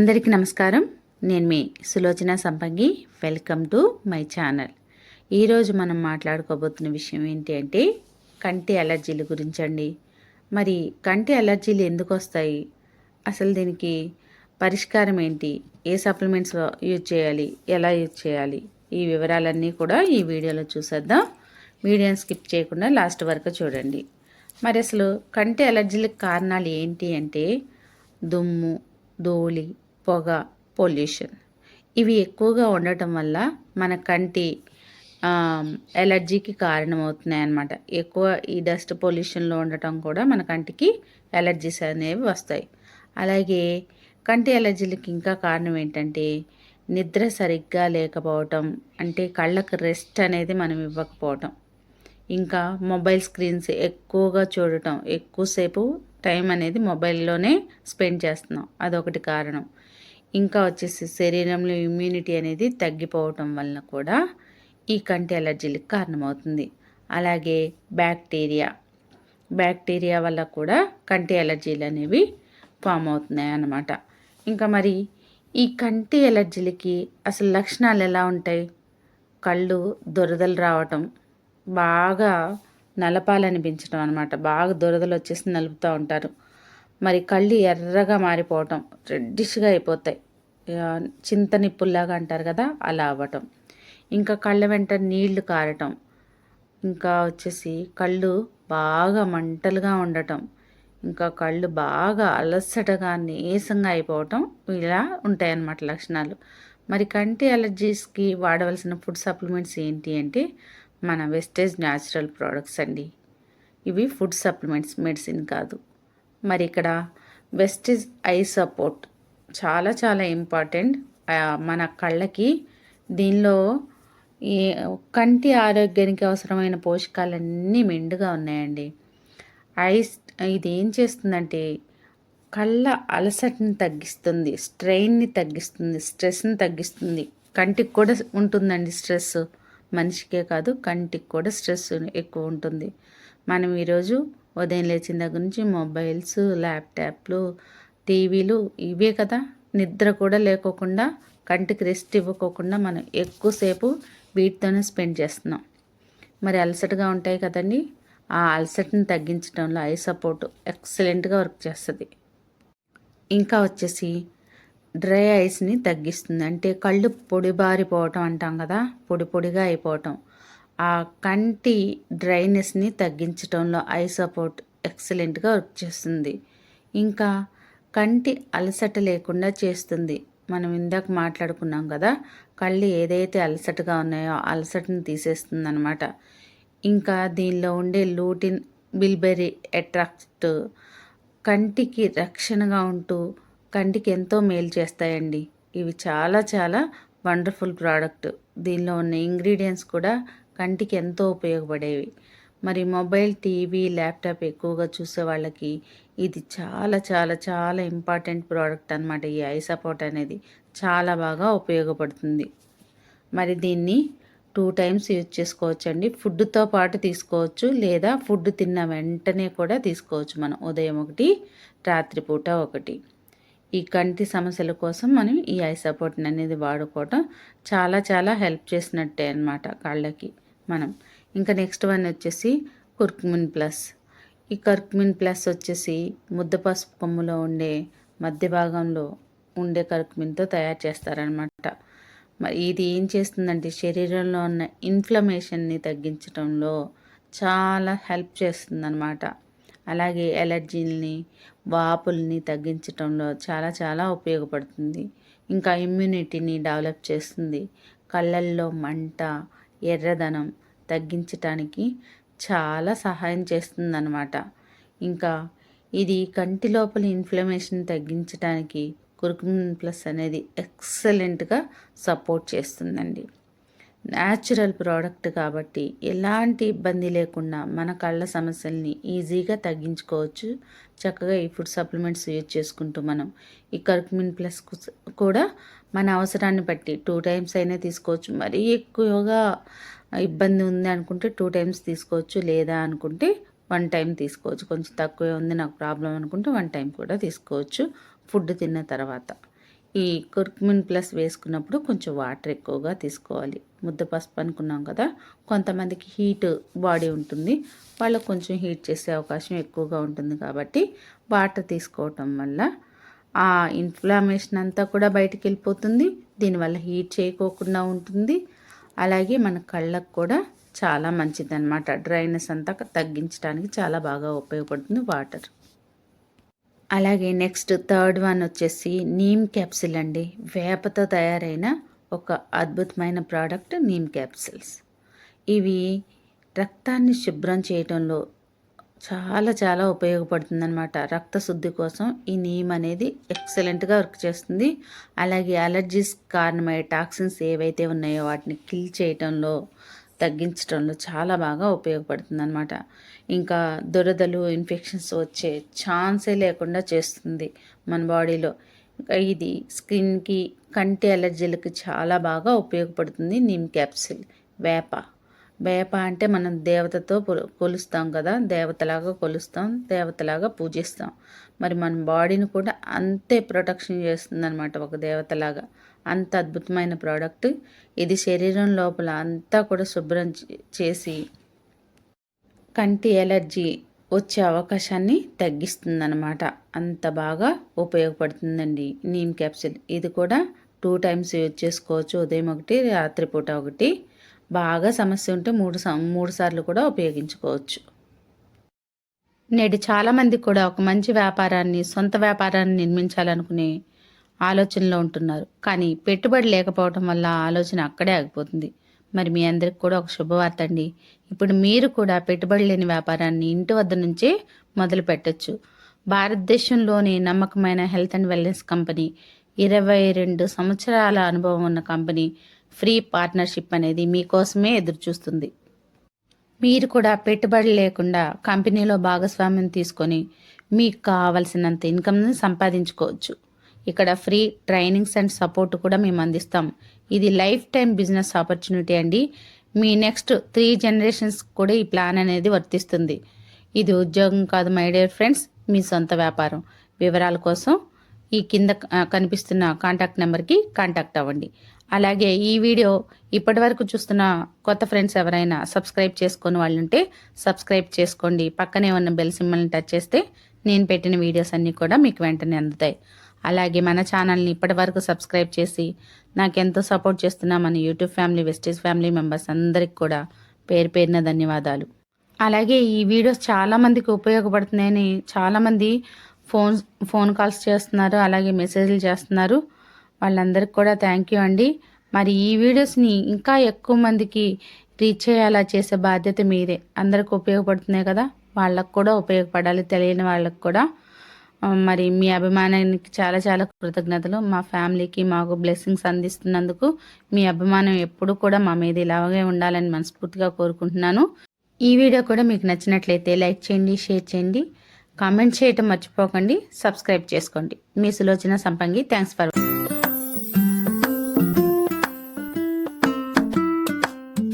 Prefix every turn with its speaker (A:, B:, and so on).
A: అందరికీ నమస్కారం. నేను మీ Sulochana Sampangi. Welcome to my channel ఈరోజు మనం మాట్లాడుకోబోతున్న విషయం ఏంటి అంటే కంటి అలర్జీల గురించండి. మరి కంటి అలర్జీలు ఎందుకు వస్తాయి? అసలు దీనికి పరిష్కారం ఏంటి? ఏ సప్లిమెంట్స్ యూజ్ చేయాలి? ఎలా యూజ్ చేయాలి? ఈ వివరాలన్నీ కూడా ఈ వీడియోలో చూసేద్దాం. వీడియోని స్కిప్ చేయకుండా లాస్ట్ వరకు చూడండి. మరి అసలు కంటి అలర్జీలకు కారణాలు ఏంటి అంటే దుమ్ము ధూళి పొగ పొల్యూషన్. ఇవి ఎక్కువగా ఉండటం వల్ల మన కంటి ఎలర్జీకి కారణమవుతున్నాయి అన్నమాట ఎక్కువ ఈ డస్ట్ పొల్యూషన్లో ఉండటం కూడా మన కంటికి ఎలర్జీస్ అనేవి వస్తాయి. అలాగే కంటి ఎలర్జీలకి ఇంకా కారణం ఏంటంటే నిద్ర సరిగ్గా లేకపోవటం అంటే కళ్ళకు రెస్ట్ అనేది మనం ఇవ్వకపోవటం. ఇంకా మొబైల్ స్క్రీన్స్ ఎక్కువగా చూడటం ఎక్కువసేపు టైం అనేది మొబైల్లోనే స్పెండ్ చేస్తున్నాం. అదొకటి కారణం. ఇంకా వచ్చేసి శరీరంలో ఇమ్యూనిటీ అనేది తగ్గిపోవటం వలన కూడా ఈ కంటి అలర్జీలకు కారణమవుతుంది. అలాగే బ్యాక్టీరియా బ్యాక్టీరియా వల్ల కూడా కంటి అలర్జీలు అనేవి ఫామ్ అవుతున్నాయి అన్నమాట. ఇంకా మరి ఈ కంటి ఎలర్జీలకి అసలు లక్షణాలు ఎలా ఉంటాయి? కళ్ళు దురదలు రావటం బాగా నలపాలనిపించడం అనమాట బాగా దురదలు వచ్చేసి నలుపుతూ ఉంటారు. మరి కళ్ళు ఎర్రగా మారిపోవటం రెడ్డిష్గా అయిపోతాయి. చింత నిప్పుల్లాగా అంటారు కదా అలా అవ్వటం. ఇంకా కళ్ళ వెంట నీళ్ళు కారటం. ఇంకా వచ్చేసి కళ్ళు బాగా మంటలుగా ఉండటం. ఇంకా కళ్ళు బాగా అలసటగా నీసంగా అయిపోవటం ఇలా ఉంటాయన్నమాట లక్షణాలు. మరి కంటి అలర్జీస్కి వాడవలసిన ఫుడ్ సప్లిమెంట్స్ ఏంటి అంటే మన వెస్టేజ్ న్యాచురల్ ప్రోడక్ట్స్ అండి. ఇవి ఫుడ్ సప్లిమెంట్స్ మెడిసిన్ కాదు. మరి ఇక్కడ వెస్టిజ్ ఐ సపోర్ట్ చాలా చాలా ఇంపార్టెంట్ మన కళ్ళకి దీనిలో ఈ కంటి ఆరోగ్యానికి అవసరమైన పోషకాలన్నీ మెండుగా ఉన్నాయండి. ఐస్ ఇది ఏం చేస్తుందంటే కళ్ళ అలసటని తగ్గిస్తుంది స్ట్రెయిన్ని తగ్గిస్తుంది స్ట్రెస్ని తగ్గిస్తుంది. కంటికి కూడా ఉంటుందండి స్ట్రెస్ మనిషికే కాదు కంటికి కూడా స్ట్రెస్ ఎక్కువ ఉంటుంది. మనం ఈరోజు ఉదయం లేచిన దగ్గర నుంచి మొబైల్స్ ల్యాప్టాప్లు టీవీలు ఇవే కదా. నిద్ర కూడా లేకోకుండా కంటికి రెస్ట్ ఇవ్వకోకుండా మనం ఎక్కువసేపు వీటితోనే స్పెండ్ చేస్తున్నాం. మరి అలసటగా ఉంటాయి కదండి. ఆ అలసటని తగ్గించడంలో ఐ సపోర్ట్ ఎక్సలెంట్గా వర్క్ చేస్తుంది. ఇంకా వచ్చేసి డ్రై ఐస్ని తగ్గిస్తుంది. అంటే కళ్ళు పొడిబారిపోవటం అంటాం కదా. పొడి పొడిగా అయిపోవటం. ఆ కంటి డ్రైనెస్ని తగ్గించడంలో ఐ సపోర్ట్ ఎక్సలెంట్గా వర్క్ చేస్తుంది. ఇంకా కంటి అలసట లేకుండా చేస్తుంది. మనం ఇందాక మాట్లాడుకున్నాం కదా కళ్ళు ఏదైతే అలసటగా ఉన్నాయో అలసటని తీసేస్తుంది అనమాట ఇంకా దీనిలో ఉండే లూటిన్ బిల్బెరీ అట్రాక్ట్ కంటికి రక్షణగా ఉంటూ కంటికి ఎంతో మేలు చేస్తాయండి. ఇవి చాలా చాలా వండర్ఫుల్ ప్రోడక్ట్. దీనిలో ఉన్న ఇంగ్రీడియంట్స్ కూడా కంటికి ఎంతో ఉపయోగపడేవి. మరి మొబైల్ టీవీ ల్యాప్టాప్ ఎక్కువగా చూసే వాళ్ళకి ఇది చాలా చాలా చాలా ఇంపార్టెంట్ ప్రోడక్ట్ అనమాట ఈ ఐ సపోర్ట్ అనేది చాలా బాగా ఉపయోగపడుతుంది. మరి దీన్ని టూ టైమ్స్ యూజ్ చేసుకోవచ్చు అండి ఫుడ్తో పాటు తీసుకోవచ్చు లేదా ఫుడ్ తిన్న వెంటనే కూడా తీసుకోవచ్చు మనం. ఉదయం ఒకటి రాత్రిపూట ఒకటి. ఈ కంటి సమస్యల కోసం మనం ఈ ఐ సపోర్ట్ అనేది వాడుకోవటం చాలా చాలా హెల్ప్ చేసినట్టే అనమాట కాళ్ళకి. మనం. ఇంకా నెక్స్ట్ వన్ వచ్చేసి కుర్క్మిన్ ప్లస్ ఈ కర్క్మిన్ ప్లస్ వచ్చేసి ముద్ద పసుపు కొమ్ములో ఉండే మధ్య భాగంలో ఉండే కర్క్మిన్తో తయారు చేస్తారనమాట మరి ఇది ఏం చేస్తుందంటే శరీరంలో ఉన్న ఇన్ఫ్లమేషన్ని తగ్గించడంలో చాలా హెల్ప్ చేస్తుందన్నమాట. అలాగే ఎలర్జీని వాపుల్ని తగ్గించడంలో చాలా చాలా ఉపయోగపడుతుంది. ఇంకా ఇమ్యూనిటీని డెవలప్ చేస్తుంది. కళ్ళల్లో మంట ఎర్రదనం తగ్గించటానికి చాలా సహాయం చేస్తుందన్నమాట. ఇంకా ఇది కంటి లోపల ఇన్ఫ్లమేషన్ తగ్గించడానికి కురుకుమిన్ ప్లస్ అనేది ఎక్సలెంట్గా సపోర్ట్ చేస్తుందండి. న్యాచురల్ ప్రోడక్ట్ కాబట్టి ఎలాంటి ఇబ్బంది లేకుండా మన కళ్ళ సమస్యల్ని ఈజీగా తగ్గించుకోవచ్చు. చక్కగా ఈ ఫుడ్ సప్లిమెంట్స్ యూజ్ చేసుకుంటూ మనం ఈ కర్క్మిన్ ప్లస్ కూడా మన అవసరాన్ని బట్టి టూ టైమ్స్ అయినా తీసుకోవచ్చు. మరీ ఎక్కువగా ఇబ్బంది ఉంది అనుకుంటే టూ టైమ్స్ తీసుకోవచ్చు. లేదా అనుకుంటే వన్ టైం తీసుకోవచ్చు. కొంచెం తక్కువే ఉంది నాకు ప్రాబ్లం అనుకుంటే వన్ టైం కూడా తీసుకోవచ్చు. ఫుడ్ తిన్న తర్వాత. ఈ కుర్కుమిన్ ప్లస్ వేసుకున్నప్పుడు కొంచెం వాటర్ ఎక్కువగా తీసుకోవాలి. ముద్ద పసుపు అనుకున్నాం కదా కొంతమందికి హీట్ బాడీ ఉంటుంది. వాళ్ళకు కొంచెం హీట్ చేసే అవకాశం ఎక్కువగా ఉంటుంది కాబట్టి వాటర్ తీసుకోవటం వల్ల ఆ ఇన్ఫ్లామేషన్ అంతా కూడా బయటికి వెళ్ళిపోతుంది. దీనివల్ల హీట్ చేయకోకుండా ఉంటుంది. అలాగే మన కళ్ళకు కూడా చాలా మంచిది అనమాట డ్రైనెస్ అంతా తగ్గించడానికి చాలా బాగా ఉపయోగపడుతుంది వాటర్. అలాగే నెక్స్ట్ థర్డ్ వన్ వచ్చేసి నీమ్ క్యాప్సిల్ అండి. వేపతో తయారైన ఒక అద్భుతమైన ప్రోడక్ట్ నీమ్ క్యాప్సిల్స్. ఇవి రక్తాన్ని శుభ్రం చేయడంలో చాలా చాలా ఉపయోగపడుతుందన్నమాట. రక్త శుద్ధి కోసం ఈ నీమ్ అనేది ఎక్సలెంట్గా వర్క్ చేస్తుంది. అలాగే అలర్జీస్ కారణమయ్యే టాక్సిన్స్ ఏవైతే ఉన్నాయో వాటిని కిల్ చేయటంలో తగ్గించడంలో చాలా బాగా ఉపయోగపడుతుంది అనమాట ఇంకా దురదలు ఇన్ఫెక్షన్స్ వచ్చే ఛాన్సే లేకుండా చేస్తుంది మన బాడీలో ఇంకా ఇది స్కిన్కి కంటి అలర్జీలకి చాలా బాగా ఉపయోగపడుతుంది నిమ్ క్యాప్సిల్ వేప. వేప అంటే మనం దేవతతో కొలుస్తాం కదా దేవతలాగా కొలుస్తాం దేవతలాగా పూజిస్తాం. మరి మన బాడీని కూడా అంతే ప్రొటెక్షన్ చేస్తుంది అనమాట ఒక దేవతలాగా. అంత అద్భుతమైన ప్రోడక్ట్. ఇది శరీరం లోపల అంతా కూడా శుభ్రం చేసి కంటి ఎలర్జీ వచ్చే అవకాశాన్ని తగ్గిస్తుందన్నమాట. అంత బాగా ఉపయోగపడుతుందండి నీమ్ క్యాప్సిల్. ఇది కూడా టూ టైమ్స్ యూజ్ చేసుకోవచ్చు. ఉదయం ఒకటి రాత్రిపూట ఒకటి. బాగా సమస్య ఉంటే మూడు మూడు సార్లు కూడా ఉపయోగించుకోవచ్చు. నేడు చాలామంది కూడా ఒక మంచి వ్యాపారాన్ని సొంత వ్యాపారాన్ని నిర్మించాలనుకునే ఆలోచనలో ఉంటున్నారు. కానీ పెట్టుబడి లేకపోవడం వల్ల ఆలోచన అక్కడే ఆగిపోతుంది. మరి మీ అందరికి కూడా ఒక శుభవార్త అండి. ఇప్పుడు మీరు కూడా పెట్టుబడి లేని వ్యాపారాన్ని ఇంటి వద్ద నుంచే మొదలు పెట్టచ్చు. భారతదేశంలోని నమ్మకమైన హెల్త్ అండ్ వెల్నెస్ కంపెనీ ఇరవై రెండు సంవత్సరాల అనుభవం ఉన్న కంపెనీ ఫ్రీ పార్ట్నర్షిప్ అనేది మీకోసమే ఎదురుచూస్తుంది. మీరు కూడా పెట్టుబడి లేకుండా కంపెనీలో భాగస్వామ్యం తీసుకొని మీకు కావలసినంత ఇన్కమ్ని సంపాదించుకోవచ్చు. ఇక్కడ ఫ్రీ ట్రైనింగ్స్ అండ్ సపోర్ట్ కూడా మేము అందిస్తాం. ఇది లైఫ్ టైం బిజినెస్ ఆపర్చునిటీ అండి. మీ నెక్స్ట్ త్రీ జనరేషన్స్ కూడా ఈ ప్లాన్ అనేది వర్తిస్తుంది. ఇది ఉద్యోగం కాదు మై డియర్ ఫ్రెండ్స్ మీ సొంత వ్యాపారం. వివరాల కోసం ఈ కింద కనిపిస్తున్న కాంటాక్ట్ నెంబర్కి కాంటాక్ట్ అవ్వండి. అలాగే ఈ వీడియో ఇప్పటివరకు చూస్తున్న కొత్త ఫ్రెండ్స్ ఎవరైనా సబ్స్క్రైబ్ చేసుకొని వాళ్ళు ఉంటే సబ్స్క్రైబ్ చేసుకోండి. పక్కనే ఉన్న బెల్ సింబల్ని టచ్ చేస్తే నేను పెట్టిన వీడియోస్ అన్నీ కూడా మీకు వెంటనే అందుతాయి. అలాగే మన ఛానల్ని ఇప్పటి వరకు సబ్స్క్రైబ్ చేసి నాకెంతో సపోర్ట్ చేస్తున్న మన యూట్యూబ్ ఫ్యామిలీ వెస్టీస్ ఫ్యామిలీ మెంబర్స్ అందరికి కూడా పేరు పేరిన ధన్యవాదాలు. అలాగే ఈ వీడియోస్ చాలామందికి ఉపయోగపడుతున్నాయని చాలామంది ఫోన్ ఫోన్ కాల్స్ చేస్తున్నారు అలాగే మెసేజ్లు చేస్తున్నారు. వాళ్ళందరికీ కూడా థ్యాంక్ యూ అండి. మరి ఈ వీడియోస్ని ఇంకా ఎక్కువ మందికి రీచ్ అయ్యేలా చేసే బాధ్యత మీదే. అందరికి ఉపయోగపడుతున్నాయి కదా వాళ్ళకు కూడా ఉపయోగపడాలి తెలియని వాళ్ళకు కూడా. మరి మీ అభిమానానికి చాలా చాలా కృతజ్ఞతలు. మా ఫ్యామిలీకి మాకు బ్లెస్సింగ్స్ అందిస్తున్నందుకు మీ అభిమానం ఎప్పుడు కూడా మా మీద ఇలాగే ఉండాలని మనస్ఫూర్తిగా కోరుకుంటున్నాను. ఈ వీడియో కూడా మీకు నచ్చినట్లయితే లైక్ చేయండి షేర్ చేయండి. కామెంట్ చేయటం మర్చిపోకండి సబ్స్క్రైబ్ చేసుకోండి. మీ సులోచన సంపంగి థ్యాంక్స్ ఫర్